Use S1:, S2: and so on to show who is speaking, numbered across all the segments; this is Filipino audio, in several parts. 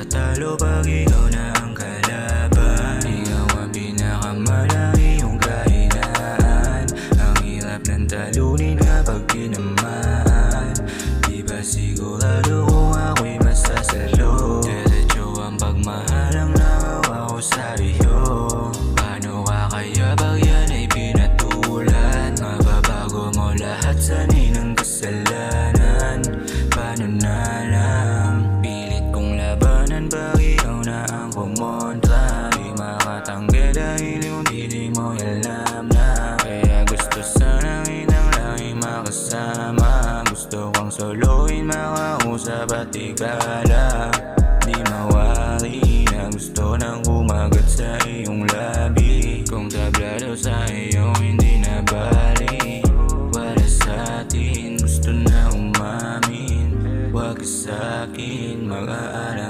S1: Tatalo pag ikaw kumontra Di makatanggi dahil yung dili mo alam na. Kaya gusto sanang inang langing makasama. Gusto kong soloin makausap at ikala. Di mawari na gusto nang kumagat sa iyong labi. Kung tablado sa iyo hindi na bali Wala sa atin gusto na umamin. Huwag ka sa'kin mag-aalanganin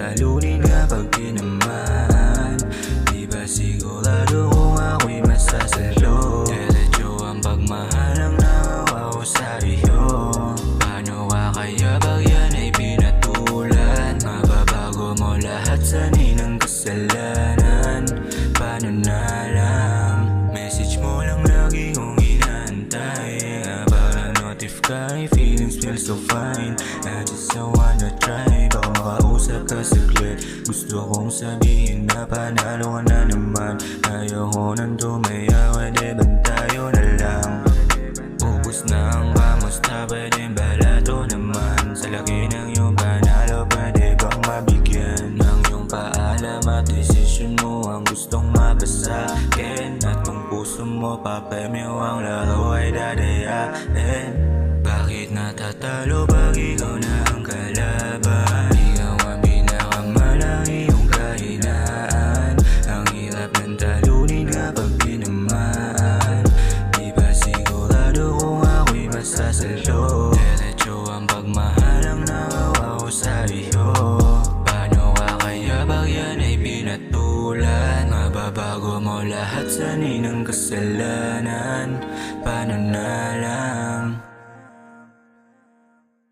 S1: hirap ng talunin kapag tinamaan Di ba sigurado kung ako'y masasalo? Diretso ang pagmahal ang nahawa ko sa iyo. Paano ka kaya pag yan ay pinatulan? Mababago mo lahat sa ninang kasalanan. Paano na lang? Message mo lang lagi kong inaantay Habang na-notif ka ay feelings feel so fine. I just so wanna try ka saglit Gusto kong sabihin na panalo ka na naman. Ayoko nang tumaya Pwede ba tayo na lang? Ubus na ang kamusta Pwede balato naman? Sa laki ng iyong panalo Pwede bang mabigyan? Ng iyong paalam at desisyon mo Ang gustong mabasakin At kung puso mo papremyo Ang laro ay dadayain Bakit natatalo? Pag lahat sanay ng kasalanan. Paano na lang?